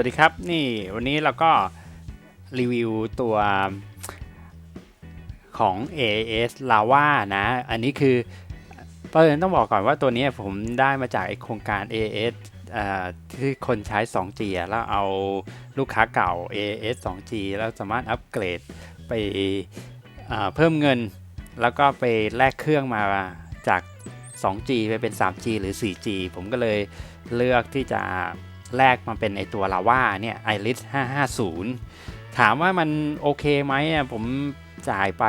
วัสดีครับ นี่วันนี้เราก็รีวิวตัวของ AAS Lava นะ อันนี้คือเปินต้องบอกก่อนว่าตัวนี้ผมได้มาจากโครงการ AAS อ่าที่คนใช้ 2G แล้วเอาลูกค้าเก่า AAS 2G แล้วสามารถอัปเกรดไปเพิ่มเงิน แล้วก็ไปแลกเครื่องมาจาก 2G ไปเป็น 3G หรือ 4G ผมก็เลยเลือกที่จะ แรกมันเป็นไอตัวลาว่าเนี่ยไอริส550 ถามว่ามันโอเคไหมอะผมจ่ายไป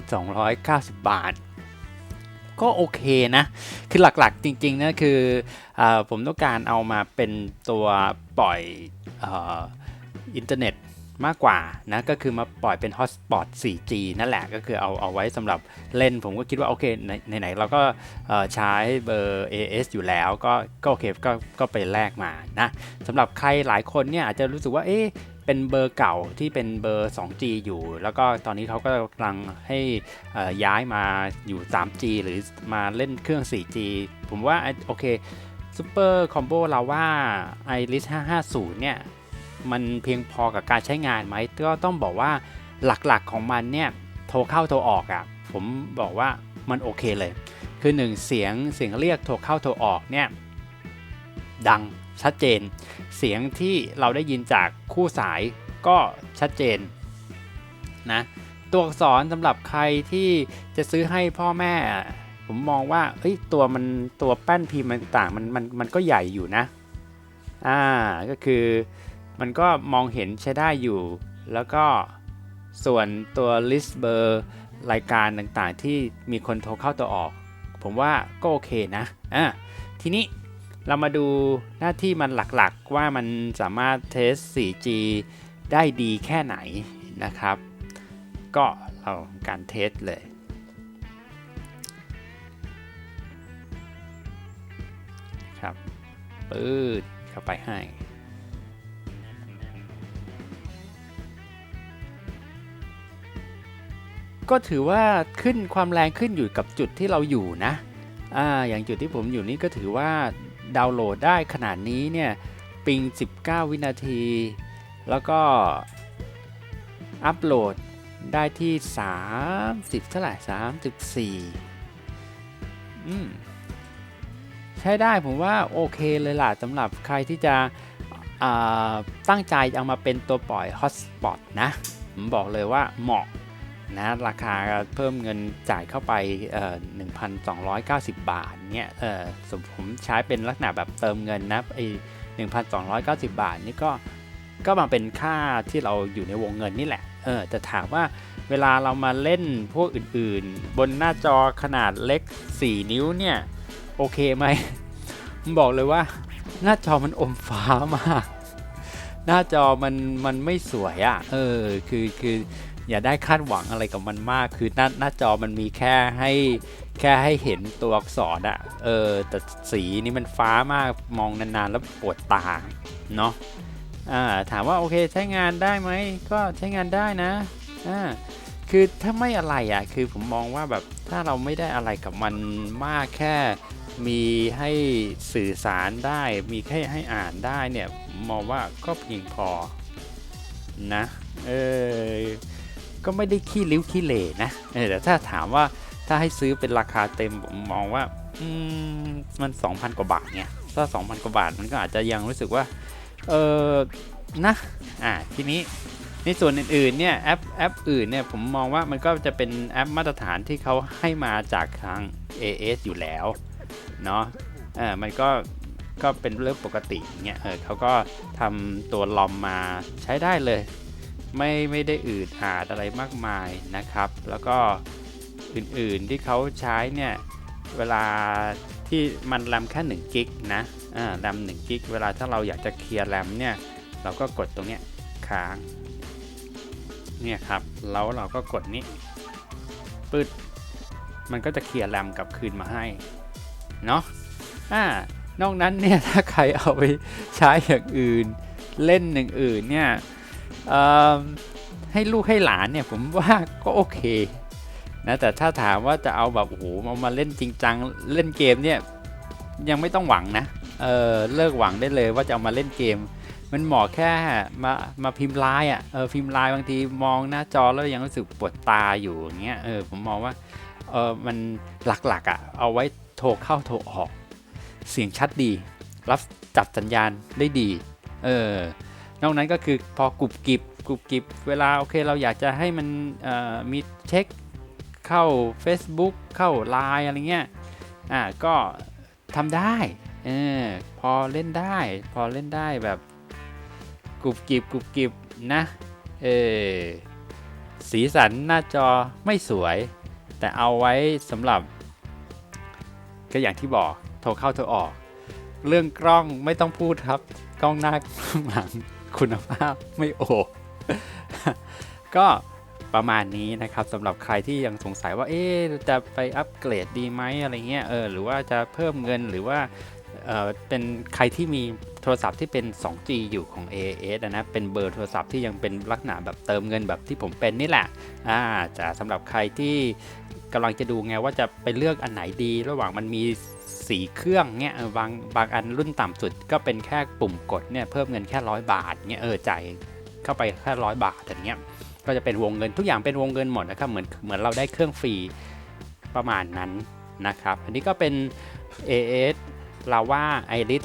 1,290 บาท ก็โอเคนะ คือหลักๆจริงๆนะคืออผมต้องการเอามาเป็นตัวปล่อยออินเทอร์เน็ต มากกว่านะก็คือมาปล่อยเป็นฮอตสปอต 4G นั่นแหละก็คือเอาเอาไว้สำหรับเล่นผมก็คิดว่าโอเคไหนๆเราก็ใช้เบอร์ AS อยู่แล้วก็ก็โอเคก็ก็ไปแลกมานะสำหรับใครหลายคนเนี่ยอาจจะรู้สึกว่าเอ๊ะเป็นเบอร์เก่าที่เป็นเบอร์ 2G อยู่ แล้วก็ตอนนี้เขาก็กำลังให้ย้ายมาอยู่ 3G หรือมาเล่นเครื่อง 4G ผมว่าโอเค Super Combo เราว่า iris 550 เนี่ย มันเพียงพอกับการใช้งานไหมก็ต้องบอกว่าหลักๆของมันเนี่ยโทรเข้าโทรออกอะ่ะผมบอกว่ามันโอเคเลย คือหนึ่งเสียงเสียงเรียกโทรเข้าโทรออกเนี่ยดังชัดเจน เสียงที่เราได้ยินจากคู่สายก็ชัดเจนนะตัวอักษรสำหรับใครที่จะซื้อให้พ่อแม่ผมมองว่าเอ้ยตัวมันตัวแป้นพิมพ์มันต่างมันมันมันก็ใหญ่อยู่นะอ่าก็คือ มันก็มองเห็นใช้ได้อยู่ แล้วก็ส่วนตัว list เบอร์รายการต่างๆ ที่มีคนโทรเข้าตัวออก ผมว่าก็โอเคนะอะทีนี้เรามาดูหน้าที่มันหลักๆ ว่ามันสามารถเทส 4G ได้ดีแค่ไหนนะครับ ก็เราการเทสเลย ครับปืดเข้าไปให้ ก็ถือว่าขึ้นความแรงขึ้นอยู่กับจุดที่เราอยู่นะอ่าอย่างจุดที่ผมอยู่นี่ก็ถือว่าดาวน์โหลดได้ขนาดนี้เนี่ยปิง 19 วินาที แล้วก็อัปโหลดได้ที่ 30 เท่าไหร่ 34 อืมใช้ได้ผมว่าโอเคเลยล่ะสำหรับใครที่จะตั้งใจเอามาเป็นตัวปล่อยฮอตสปอตนะ ผมบอกเลยว่าเหมาะ นะราคาเพิ่มเงินจ่ายเข้าไป 1,290 บาทเนี่ยเออสมผมใช้เป็นลักษณะแบบเติมเงินนะไอ1,290 บาทนี่ก็ก็มาเป็นค่าที่เราอยู่ในวงเงินนี่แหละเออแต่ถามว่าเวลาเรามาเล่นพวกอื่นๆ บนหน้าจอขนาดเล็ก 4 นิ้วเนี่ย โอเคไหมผมบอกเลยว่าหน้าจอมันอมฟ้ามาก หน้าจอมันมันไม่สวยอะ่ะเออคือคือ อย่าได้คาดหวังอะไรกับมันมาก คือหน้าหน้าจอมันมีแค่ให้แค่ให้เห็นตัวอักษรอะเออแต่สีนี่มันฟ้ามากมองนานๆแล้วปวดตาเนาะอ่าถามว่าโอเคใช้งานได้ไหมก็ใช้งานได้นะอ่าคือถ้าไม่อะไรอะคือผมมองว่าแบบถ้าเราไม่ได้อะไรกับมันมากแค่มีให้สื่อสารได้ มีแค่ให้อ่านได้เนี่ยมองว่าก็เพียงพอนะเออ ก็ไม่ได้ขี้ริ้วขี้เหร่นะเออแต่ถ้าถามว่าถ้าให้ซื้อเป็นราคาเต็มผมมองว่าอืมมัน 2,000 กว่าบาทเนี่ยถ้า 2,000 กว่าบาทมันก็อาจจะยังรู้สึกว่า เออนะอ่าทีนี้ในส่วนอื่นๆเนี่ยแอปแอปอื่นเนี่ยผมมองว่ามันก็จะเป็นแอปมาตรฐานที่เขาให้มาจากทาง AS อยู่แล้วเนาะเออมันก็ก็เป็นเรื่องปกติเนี่ยเออเขาก็ทำตัวลอมมาใช้ได้เลย ไม่ไม่ได้อืดอาดอะไรมากมายนะครับ แล้วก็อื่นๆที่เขาใช้เนี่ยเวลาที่มันแรมแค่1กิกนะอ่าแรม1กิกเวลาถ้าเราอยากจะเคลียร์แรมเนี่ยเราก็กดตรงเนี้ยค้างเนี่ยครับแล้วเราก็กดนี้ปึ๊ดมันก็จะเคลียร์แรมกลับคืนมาให้เนาะอ่านอกนั้นเนี่ยถ้าใครเอาไปใช้อย่างอื่น เล่นอย่างอื่นเนี่ย ให้ลูกให้หลานเนี่ยผมว่าก็โอเคนะแต่ถ้าถามว่าจะเอาแบบโอ้โหมามาเล่นจริงจังเล่นเกมเนี่ยยังไม่ต้องหวังนะเออเลิกหวังได้เลยว่าจะเอามาเล่นเกม มันเหมาะแค่มามาพิมพ์ลน์อะเออพิมพ์ลน์บางทีมองหน้าจอแล้วยังรู้สึกปวดตาอยู่อย่างเงี้ยเออผมมองว่าเออมันหลักๆอะเอาไว้โทรเข้าโทรออก เสียงชัดดี รับจับสัญญาณได้ดีเออ นอกนั้นก็คือพอกรุบกริบกรุบกริบเวลาโอเคเราอยากจะให้มันมีเช็คเข้า Facebook เข้า Line อะไรเงี้ยอ่าก็ทำได้เออพอเล่นได้ พอเล่นได้แบบกรุบกริบกรุบกริบนะเออสีสันหน้าจอไม่สวย แต่เอาไว้สำหรับ ก็อย่างที่บอกโทรเข้าโทรออก เรื่องกล้องไม่ต้องพูดครับ กล้องหน้ากล้องหลัง คุณภาพไม่โอก็ประมาณนี้นะครับสำหรับใครที่ยังสงสัยว่าเอ๊จะไปอัปเกรดดีไหมอะไรเงี้ยเออหรือว่าจะเพิ่มเงินหรือว่า เป็นใครที่มีโทรศัพท์ที่เป็น 2G อยู่ของ AAS อะนะ เป็นเบอร์โทรศัพท์ที่ยังเป็นลักษณะแบบเติมเงินแบบที่ผมเป็นนี่แหละอ่าจะสำหรับใครที่กำลังจะดูไงว่าจะไปเลือกอันไหนดี ระหว่างมันมีสีเครื่องเนี่ยบางบางอันรุ่นต่ำสุดก็เป็นแค่ปุ่มกดเนี่ยเพิ่มเงินแค่ร้อยบาทเนี่ยเออจ่ายเข้าไปแค่ร้อยบาทอย่างเงี้ยก็จะเป็นวงเงินทุกอย่างเป็นวงเงินหมดนะครับเหมือนเหมือนเราได้เครื่องฟรีประมาณนั้นนะครับ อันนี้ก็เป็น AS ลาว่า iris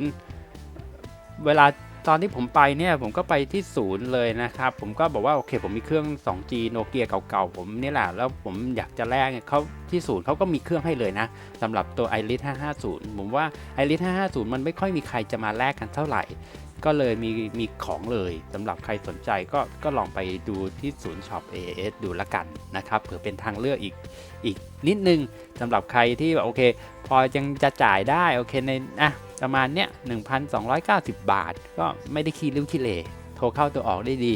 550 เวลาตอนที่ผมไปเนี่ยผมก็ไปที่ศูนย์เลยนะครับ ผมก็บอกว่าโอเคผมมีเครื่อง 2G โนเกียเก่าๆผมนี่แหละแล้วผมอยากจะแลกเนี่ยเขาที่ศูนย์เขาก็มีเครื่องให้เลยนะสำหรับตัว iris 550 ผมว่า iris 550 มันไม่ค่อยมีใครจะมาแลกกันเท่าไหร่ ก็เลยมีมีของเลยสำหรับใครสนใจก็ก็ลองไปดูที่ศูนย์ช็อป AS ดูละกันนะครับเผื่อเป็นทางเลือกอีกอีกนิดนึงสำหรับใครที่แบบโอเค พอยังจะจ่ายได้โอเคในอะประมาณเนี้ย1,290 บาท ก็ไม่ได้คีริ้วคีเล โทรเข้าตัวออกได้ดี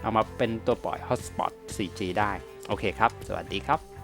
เอามาเป็นตัวปล่อย Hotspot 4G ได้ โอเคครับ สวัสดีครับ